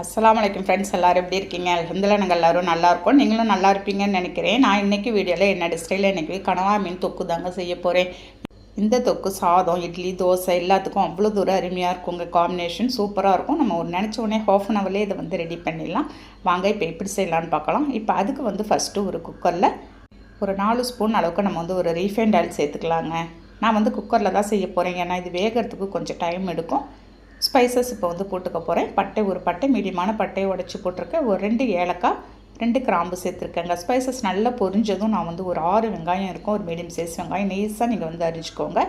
அஸ்லாம் வலைக்கம் ஃப்ரெண்ட்ஸ் எல்லோரும் எப்படி இருக்கீங்க? அலமதுல்லா நாங்கள் எல்லோரும் நல்லா இருக்கோம். நீங்களும் நல்லா இருப்பீங்கன்னு நினைக்கிறேன். நான் இன்றைக்கி வீடியோவில் என்னோட ஸ்டைலில் இன்றைக்கி கனவா மீன் தொக்கு தாங்க செய்ய போகிறேன் இந்த தொக்கு சாதம் இட்லி தோசை எல்லாத்துக்கும் அவ்வளோ தூரம் அருமையாக இருக்கும் உங்கள் காம்பினேஷன் சூப்பராக இருக்கும். நம்ம ஒரு நினச்ச உடனே ஹாஃப் அன் ஹவர்லேயே இதை வந்து ரெடி பண்ணிடலாம். வாங்க இப்போ எப்படி செய்யலான்னு பார்க்கலாம். இப்போ அதுக்கு வந்து ஃபஸ்ட்டு ஒரு குக்கரில் ஒரு நாலு ஸ்பூன் அளவுக்கு நம்ம வந்து ஒரு ரீஃபைண்ட் ஆயில் சேர்த்துக்கலாங்க. நான் வந்து குக்கரில் தான் செய்ய போகிறேன் ஏன்னா இது வேகிறதுக்கு கொஞ்சம் டைம் எடுக்கும். ஸ்பைசஸ் இப்போ வந்து போட்டுக்க போகிறேன் பட்டை ஒரு பட்டை மீடியமான பட்டையை உடச்சி போட்டிருக்கேன். ஒரு ரெண்டு ஏலக்காய் ரெண்டு கிராம்பு சேர்த்துருக்கேங்க. ஸ்பைசஸ் நல்லா பொரிஞ்சதும் நான் வந்து ஒரு ஆறு வெங்காயம் இருக்கும். ஒரு மீடியம் சைஸ் வெங்காயம் நெய்ஸாக நீங்கள் வந்து அரிஞ்சிக்கோங்க.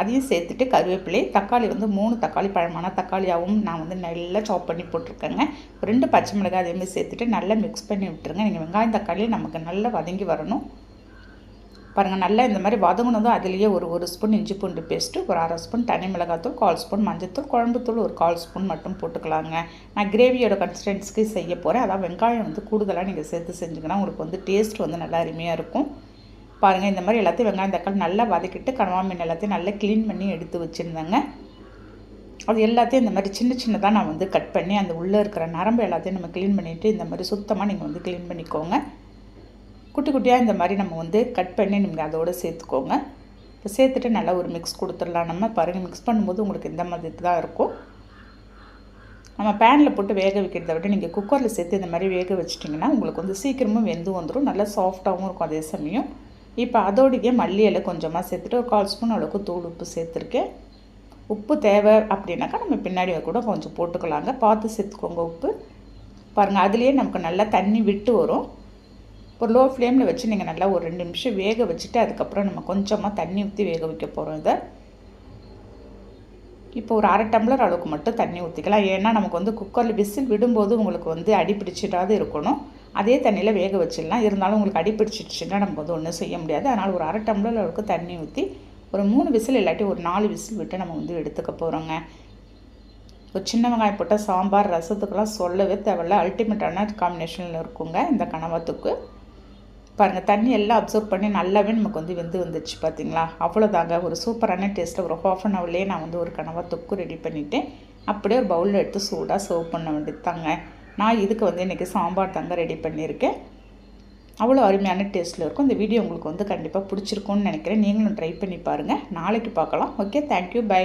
அதையும் சேர்த்துட்டு கருவேப்பிலை தக்காளி வந்து மூணு தக்காளி பழமான தக்காளியாகவும் நான் வந்து நல்லா சாப் பண்ணி போட்டிருக்கேங்க. ரெண்டு பச்சை மிளகாய் அதேமாதிரி சேர்த்துட்டு நல்லா மிக்ஸ் பண்ணி விட்டுருங்க. நீங்கள் வெங்காயம் தக்காளி நமக்கு நல்லா வதங்கி வரணும். பாருங்கள் நல்லா இந்த மாதிரி வதங்கினதும் அதுலேயே ஒரு ஒரு ஸ்பூன் இஞ்சி பூண்டு பேஸ்ட்டு ஒரு அரை ஸ்பூன் தனி மிளகாத்தூள் கால் ஸ்பூன் மஞ்சத்தூள் குழம்புத்தூள் ஒரு கால் ஸ்பூன் மட்டும் போட்டுக்கலாங்க. நான் கிரேவியோட கன்சிஸ்டன்ஸ்க்கு செய்ய போகிறேன் அதான் வெங்காயம் வந்து கூடுதலாக நீங்கள் சேர்த்து செஞ்சுங்கன்னா உங்களுக்கு வந்து டேஸ்ட் வந்து நல்லா அருமையாக இருக்கும். பாருங்கள் இந்த மாதிரி எல்லாத்தையும் வெங்காயம் தக்காளி நல்லா வதக்கிட்டு கனவா மீன் எல்லாத்தையும் நல்லா க்ளீன் பண்ணி எடுத்து வச்சுருந்தேங்க. அது எல்லாத்தையும் இந்த மாதிரி சின்ன சின்னதாக நான் வந்து கட் பண்ணி அந்த உள்ளே இருக்கிற நரம்பு எல்லாத்தையும் நம்ம க்ளீன் பண்ணிவிட்டு இந்த மாதிரி சுத்தமாக நீங்கள் வந்து க்ளீன் பண்ணிக்கோங்க. குட்டி குட்டியாக இந்த மாதிரி நம்ம வந்து கட் பண்ணி நீங்கள் அதோடு சேர்த்துக்கோங்க. இப்போ சேர்த்துட்டு நல்லா ஒரு மிக்ஸ் கொடுத்துடலாம். நம்ம பாருங்கள் மிக்ஸ் பண்ணும்போது உங்களுக்கு இந்த மாதிரி தான் இருக்கும். நம்ம பேனில் போட்டு வேக வைக்கிறத விட நீங்கள் குக்கரில் சேர்த்து இந்த மாதிரி வேக வச்சிட்டிங்கன்னா உங்களுக்கு வந்து சீக்கிரமும் வெந்து வந்துடும் நல்லா சாஃப்டாகவும் இருக்கும் அதே சமயம். இப்போ அதோடைய மல்லி இலை கொஞ்சமாக சேர்த்துட்டு ஒரு கால் ஸ்பூன் அளவுக்கு தூள் உப்பு சேர்த்துருக்கேன். உப்பு தேவை அப்படின்னாக்கா நம்ம பின்னாடி கூட கொஞ்சம் போட்டுக்கலாங்க. பார்த்து சேர்த்துக்கோங்க உப்பு. பாருங்கள் அதுலேயே நமக்கு நல்லா தண்ணி விட்டு வரும். இப்போ லோ ஃப்ளேமில் வச்சு நீங்கள் நல்லா ஒரு ரெண்டு நிமிஷம் வேக வச்சுட்டு அதுக்கப்புறம் நம்ம கொஞ்சமாக தண்ணி ஊற்றி வேக வைக்க போகிறோம் இதை. இப்போ ஒரு அரை டம்ளர் அளவுக்கு மட்டும் தண்ணி ஊற்றிக்கலாம் ஏன்னா நமக்கு வந்து குக்கரில் விசில் விடும்போது உங்களுக்கு வந்து அடி பிடிச்சிடாது இருக்கணும். அதே தண்ணியில் வேக வச்சிடலாம். இருந்தாலும் உங்களுக்கு அடி பிடிச்சிடுச்சுன்னா நம்ம வந்து ஒன்றும் செய்ய முடியாது. அதனால் ஒரு அரை டம்ளர் அளவுக்கு தண்ணி ஊற்றி ஒரு மூணு விசில் இல்லாட்டி ஒரு நாலு விசில் விட்டு நம்ம வந்து எடுத்துக்க போகிறோங்க ஒரு சின்ன வெங்காயம் போட்டால் சாம்பார் ரசத்துக்கெல்லாம் சொல்லவே தேவையில்ல. அல்டிமேட்டான காம்பினேஷனில் இருக்குங்க இந்த கனவத்துக்கு. பாருங்கள் தண்ணி எல்லாம் அப்சர்வ் பண்ணி நல்லாவே நமக்கு வந்து வெந்து வந்துடுச்சு பார்த்தீங்களா அவ்வளோதாங்க ஒரு சூப்பரான டேஸ்ட்டில் ஒரு ஹாஃப் அன் ஹவர்லேயே நான் வந்து ஒரு கனவா தொக்கு ரெடி பண்ணிவிட்டேன் அப்படியே ஒரு பவுலில் எடுத்து சூடாக சர்வ் பண்ண வேண்டியது தாங்க நான் இதுக்கு வந்து இன்றைக்கி சாம்பார் தாங்க ரெடி பண்ணியிருக்கேன். அவ்வளோ அருமையான டேஸ்ட்டில் இருக்கும். இந்த வீடியோ உங்களுக்கு வந்து கண்டிப்பாக பிடிச்சிருக்கும்னு நினைக்கிறேன். நீங்களும் ட்ரை பண்ணி பாருங்கள் நாளைக்கு பார்க்கலாம். Okay thank you bye